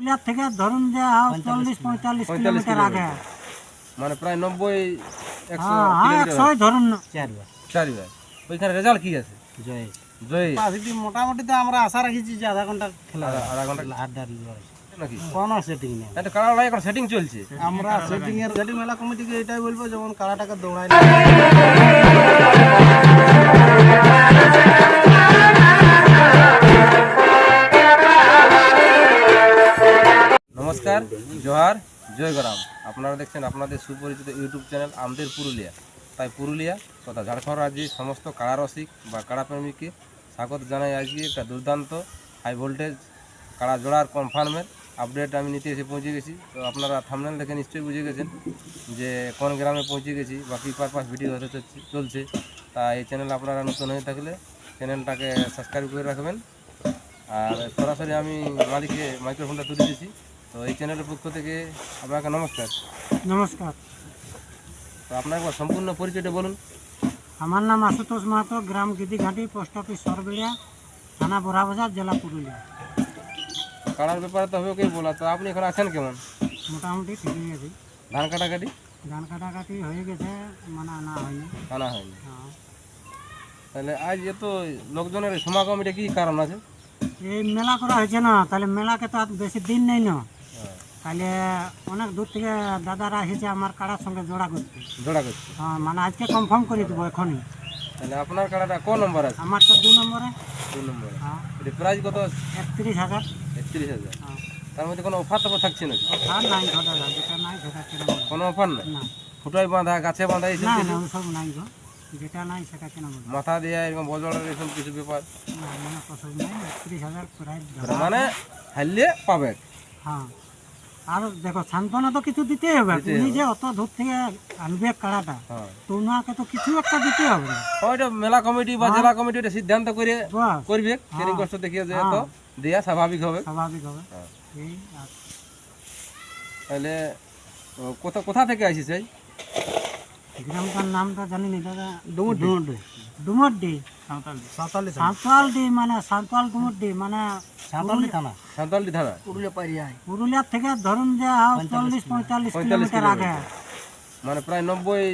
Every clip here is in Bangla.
পুরুলিয়ার থেকে ধরুন যে চল্লিশ পঁয়তাল্লিশ কিলোমিটার আগে। মানে প্রায় নব্বই একশো হ্যাঁ হ্যাঁ একশোই ধরুন। চারবার। ওইখানে রেজাল্ট কি আছে? জয়। জয়ী। মোটামুটি তো আমরা আশা রাখেছি যে আধা ঘণ্টা খেলা আধা- ঘণ্টা কোনো সেটিং নেই। এটা কারা লড়াই এখন সেটিং চলছে। আমরা সেটিং এর সেটিং মেলা কমিটিকে এটাই বলব যেমন কারাটাকে দৌড়াই নমস্কার জোহার জয় গরাম আপনারা দেখছেন আপনাদের সুপরিচিত ইউটিউব চ্যানেল আমাদের পুরুলিয়া। তাই পুরুলিয়া তথা ঝাড়খণ্ড রাজ্যের সমস্ত কাড়া রসিক বা কাড়া প্রেমীকে স্বাগত জানাই আজকে একটা দুর্দান্ত হাই ভোল্টেজ কাড়া জোড়ার কনফার্মের আপডেট আমি নিতে এসে পৌঁছে গেছি। তো আপনারা থামনেল দেখে নিশ্চয়ই বুঝে গেছেন যে কোন গ্রামে পৌঁছে গেছি বা কী পারপাস ভিডিও হতে চলছে তা এই চ্যানেল আপনারা নতুন হয়ে থাকলে চ্যানেলটাকে সাবস্ক্রাইব করে রাখবেন। আর সরাসরি আমি মালিককে মাইক্রোফোনটা তুলে দিয়েছি। তো এই চ্যানেলের পক্ষ থেকে আপনাকে নমস্কার। নমস্কার। তো আপনার একবার সম্পূর্ণ পরিচয়টা বলুন। আমার নাম আশুতোষ মাহাতো গ্রাম গিদিঘাটি পোস্ট অফিস সরবেড়িয়া থানা বোরাবাজার জেলা পুরুলিয়া। কাড়ার ব্যাপারে তো হবে ওকেই বলা তো আপনি এখন আছেন কেমন? মোটামুটি ঠিকই আছে। ধান কাটাকাটি? ধান কাটাকাটি হয়ে গেছে মানে আনা হয়নি। আনা হয়নি। হ্যাঁ। তাহলে আজ এত লোকজনের সমাগম এটা কি কারণ আছে? এই মেলা করা হয়েছে না তাহলে মেলাকে তো আর বেশি দিন নেই না। তাহলে অনেক দূর থেকে দাদারা এসেছে আমার কাড়ার সঙ্গে জোড়া করতে। জোড়া করছে হ্যাঁ মানে আজকে কনফার্ম করে দেবো এখনই। তাহলে আপনার কাড়াটা কোন নম্বর আছে? আমার তো দু নম্বরে। দু নম্বরে। হ্যাঁ। প্রাইস কত একত্রিশ হাজার। একত্রিশ হাজার। হ্যাঁ। তার মধ্যে কোনো অফার টফার থাকছে নাকি? আর নাই ঘটা যেটা নাই সেটা কেন অফার নেই? না। ফুটাই বাঁধা গাছে বাঁধা না না ওসব নাই গো। যেটা নাই সেটা কেন মাথা দেওয়া এরকম বজড়ের এসব কিছু ব্যাপার? না মানে ওসব নাই একত্রিশ হাজার প্রায় মানে হারলে পাবে হ্যাঁ। আর দেখো সান্ত্বনা তো কিছু দিতেই হবে। তুমি যে অত দূর থেকে আনবে কাড়াটা তোমাকে তো কিছু একটা দিতে হবে ওইটা মেলা কমিটি বা জেলা কমিটি এটা সিদ্ধান্ত করে করবে। ট্রেনিং কষ্ট দেখিয়ে যে তো দেয়া স্বাভাবিক হবে। স্বাভাবিক হবে। হ্যাঁ। তাহলে কোথা কোথা থেকে আসিস এই গ্রামটার নামটা জানি না দাদা। ডুমুরডি। ডুমুরডি। সাঁতালি সাঁতালডি মানে সাঁতাল ডুমুরডি মানে সাঁতালি থানা। সাঁওতালডি থানা। পুরুলিয়া পাইরিয়ায় পুরুলিয়ার থেকে ধরুন যে চল্লিশ পঁয়তাল্লিশ কিলোমিটার আগে। মানে প্রায় নব্বই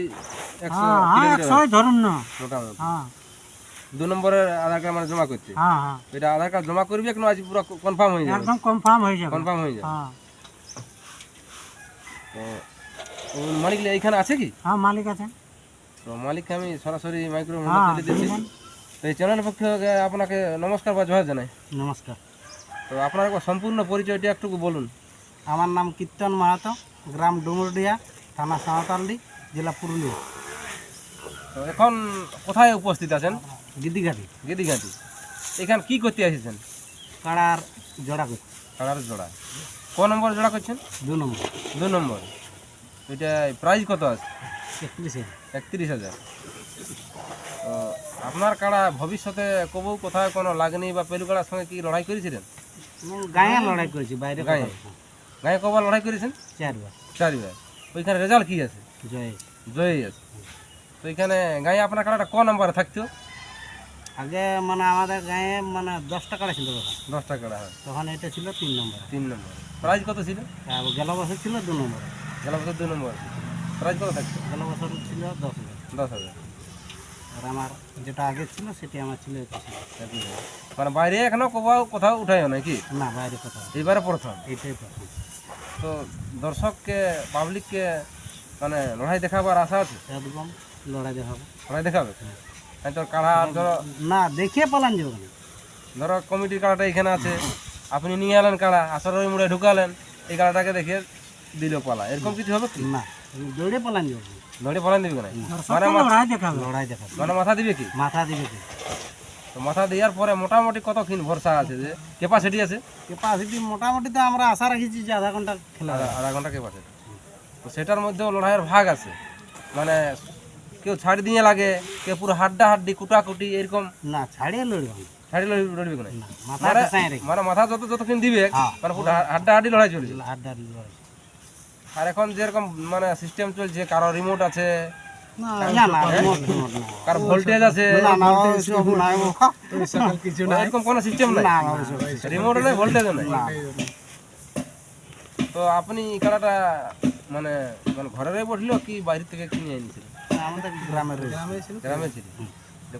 একশো হ্যাঁ হ্যাঁ একশোই ধরুন না। হ্যাঁ। দু নম্বরের আধার কার্ড মানে জমা করতে। হ্যাঁ হ্যাঁ। এটা আধার কার্ড জমা করবি এখন আজ পুরো কনফার্ম হয়ে যাবে? একদম কনফার্ম হয়ে যাবে। কনফার্ম হয়ে যাবে। হ্যাঁ। মালিক এইখানে আছে কি? হ্যাঁ মালিক আছে। তো মালিককে আমি সরাসরি মাইক্রোফোন হ্যাঁ দিচ্ছি। তো এই চ্যানেলের পক্ষে আপনাকে নমস্কার বা জয় জানাই। নমস্কার। তো আপনার সম্পূর্ণ পরিচয়টা একটু বলুন। আমার নাম কীর্তন মাহাতো গ্রাম ডুমুরডিয়া থানা সাঁওতালডি জেলা পুরুলিয়া। তো এখন কোথায় উপস্থিত আছেন? গিদিঘাটি গিদিঘাটি এখানে কি করতে এসেছেন কাড়ার জোড়া করতে কালার জোড়া। ক নম্বর জোড়া করছেন? দু নম্বর। দু নম্বর। এটা প্রাইস কত আছে? একত্রিশে একত্রিশ হাজার। তো আপনার কাড়া ভবিষ্যতে কবু কোথায় কোনো লাগনি বা পেলু কাড়ার সঙ্গে কি লড়াই করেছিলেন? গায়ে লড়াই করেছি বাইরে গায়ে? গায়ে কবার লড়াই করেছেন? চারবার। চারিবার। ওইখানে রেজাল্ট কি আছে? জয়। জয়ী আছে। তো এখানে গায়ে আপনার কাড়াটা ক নম্বরে থাকতো? আগে মানে আমাদের গায়ে মানে দশটা কাড়া ছিল তখন। দশটা কাড়া তখন এটা ছিল তিন নম্বর। তিন নম্বর। প্রাইজ কত ছিল? গেল বছর ছিল দু নম্বর। বছর দুই নম্বর। প্রাইজ কত থাকতো গেল বছর ছিল দশ হাজার। দশ হাজার। আর আমার যেটা আগে ছিল সেটি আমার ছিল। মানে বাইরে এখনও কোথাও কোথাও উঠাই নাকি না বাইরে কোথাও। এইবারে প্রথম। এইটাই প্রথম। তো দর্শককে পাবলিককে মানে লড়াই দেখাবার আশা আছে? একদম লড়াই দেখাবো। লড়াই দেখাবে? তাই তোর কাড়া ধরো না দেখিয়ে পালান যাব ধরো কমিটির কাড়াটা এখানে আছে। আপনি নিয়ে এলেন কাড়া আসার ওই মুড়ে ঢুকালেন। এই কাড়াটাকে দেখে দিল পালা। এরকম কিছু হবে কি? না দৌড়ে পালান যাব লড়ে পালান দিবে না দর্শককে লড়াই দেখাবে। লড়াই দেখাবো। মানে মাথা দিবে কি? মাথা দিবে কি? তো মাথা দেওয়ার পরে মোটামুটি কতক্ষণ ভরসা আছে যে ক্যাপাসিটি আছে? ক্যাপাসিটি মোটামুটি তো আমরা আশা রাখেছি যে আধা ঘণ্টা খেলা আধা ঘণ্টা ক্যাপাসিটি তো সেটার মধ্যেও লড়াইয়ের ভাগ আছে। মানে কেউ ছাড়ি দিয়ে লাগে কেউ পুরো হাড্ডা হাড্ডি কুটাকুটি এরকম। না ছাড়িয়ে লড়বে না। ছাড়ি লড়বি না না মাথা চাই রেখে। মানে মাথা যত যতক্ষণ দিবে হ্যাঁ। মানে পুরো হাড্ডা হাড্ডি লড়াই চলছে। হাড্ডা লড়াই আর এখন যেরকম মানে সিস্টেম চলছে কারও রিমোট আছে। কারও ভোল্টেজ আছে না না ওইসব নাই বাবা। এরকম কোনো সিস্টেম নাই। না না ওইসব রিমোট নেই ভোল্টেজও নাই। তো আপনি এই মানে মানে ঘরে বসল কি বাইরে থেকে কিনে এনেছিলেন আমাদের গ্রামের গ্রামে ছিল? গ্রামে ছিল।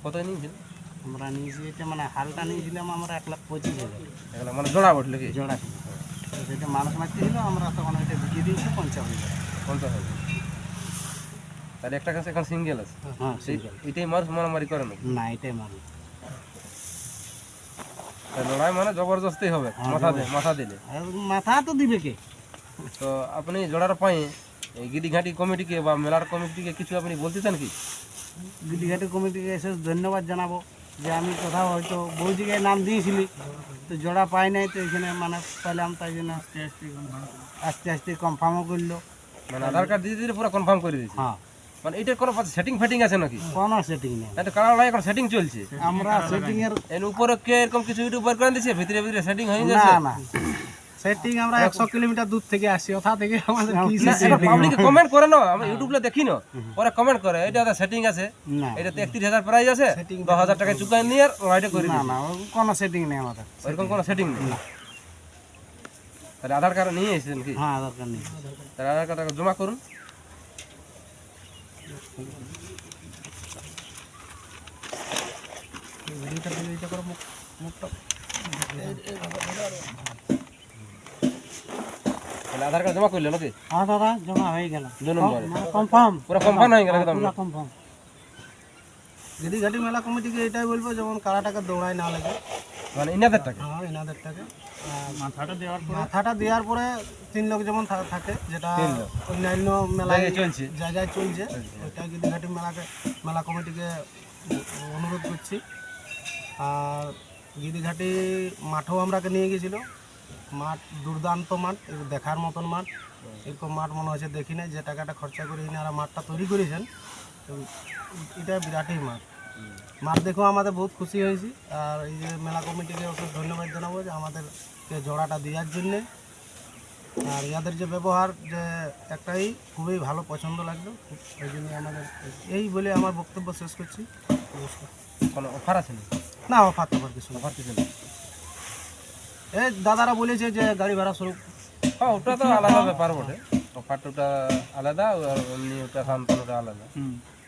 কত নিয়েছিলেন আমরা নিয়েছি এটা মানে হালটা নিয়েছিলাম আমরা এক লাখ পঁচিশ হাজার। মানে জোড়া বসল কি? জোড়া সেটা মানুষ মারতে ছিল আমরা তখন ওইটা বিকিয়ে দিয়েছি হাজার তাহলে একটা কাছে এখন সিঙ্গেল আছে? হ্যাঁ সেই এটাই মানুষ মারামারি করে না এটাই মানুষ তাই লড়াই মানে জবরদস্তি হবে মাথা দিয়ে মাথা দিলে। মাথা তো দিবে কে? তো আপনি জোড়ার পায়ে গিরিঘাটি কমিটিকে বা মেলার কমিটিকে কিছু আপনি বলতে চান কি? গিরিঘাটি কমিটিকে এসে ধন্যবাদ জানাব। যে আমি কোথাও হয়তো বহু জায়গায় নাম দিয়েছিলি তো জোড়া পাই নাই তো এখানে মানে পেলাম তাই জন্য আস্তে আস্তে আস্তে আস্তে কনফার্মও করল। মানে আধার কার্ড দিয়ে দিতে পুরো কনফার্ম করে দিয়েছি? হ্যাঁ। মানে এটার কোনো সেটিং ফেটিং আছে নাকি? কোনো সেটিং নেই। এটা কারণ লাগে সেটিং চলছে। আমরা সেটিং এর এর উপরে কে এরকম কিছু ইউটিউব বের করে দিয়েছে? ভিতরে ভিতরে সেটিং হয়ে না গেছে? না। সেটিং আমরা একশো কিলোমিটার দূর থেকে আসি ওথা থেকে আমাদের কি পাবলিকে কমেন্ট করে না আমি ইউটিউবে দেখি না ওরা কমেন্ট করে এটা সেটিং আছে এটা তো একত্রিশ হাজার প্রাইস আছে দশ হাজার টাকা চুকাই নিয়ে আর লড়াইটা করে না না কোনো সেটিং নেই আমাদের। ওইরকম কোনো সেটিং নেই? তাহলে আধার কার্ড নিয়ে এসেছেন কি? হ্যাঁ দরকার নেই তাহলে আধার কার্ড জমা করুন। ভিডিওটা এটা করো মুখটা তাহলে আধার কার্ড জমা করলে নাকি? হ্যাঁ দাদা জমা হয়ে গেল। দু নম্বরে। মানে কনফার্ম পুরো কনফার্ম হয়ে গেল একদম পুরো কনফার্ম গিরিঘাটি মেলা কমিটিকে এটাই বলব যেমন কারাটাকে দৌড়ায় না লাগে। মানে ইনাদের টাকা? হ্যাঁ এনাদের টাকে। মাথাটা দেওয়ার পরে? মাথাটা দেওয়ার পরে তিন লোক যেমন থাকে যেটা অন্যান্য মেলায় চলছে। জায়গায় চলছে। ওইটা গিরিঘাটি মেলাকে মেলা কমিটিকে অনুরোধ করছি। আর গিরিঘাটি মাঠও আমরাকে নিয়ে গেছিল। মাঠ দুর্দান্ত মাঠ দেখার মতন মাঠ। এরকম মাঠ মনে হচ্ছে দেখি নাই যে টাকাটা খরচা করে এনারা মাঠটা তৈরি করেছেন। তো এটা বিরাটই মাঠ। মাঠ দেখেও আমাদের বহুত খুশি হয়েছি। আর এই যে মেলা কমিটিকে অশেষ ধন্যবাদ জানাব যে আমাদেরকে জোড়াটা দেওয়ার জন্যে। আর ইয়াদের যে ব্যবহার যে একটাই খুবই ভালো পছন্দ লাগল। এই জন্য আমাদের এই বলে আমার বক্তব্য শেষ করছি। নমস্কার। কোনো অফার আছে না না অফার তো কিছু না। অফার কিছু নেই। এই দাদারা বলেছে যে গাড়ি ভাড়া স্বরূপ হ্যাঁ ওটা তো আলাদা ব্যাপার বটে। অফারটা টুটা আলাদা আর এমনি ওটা সান্তান ওটা আলাদা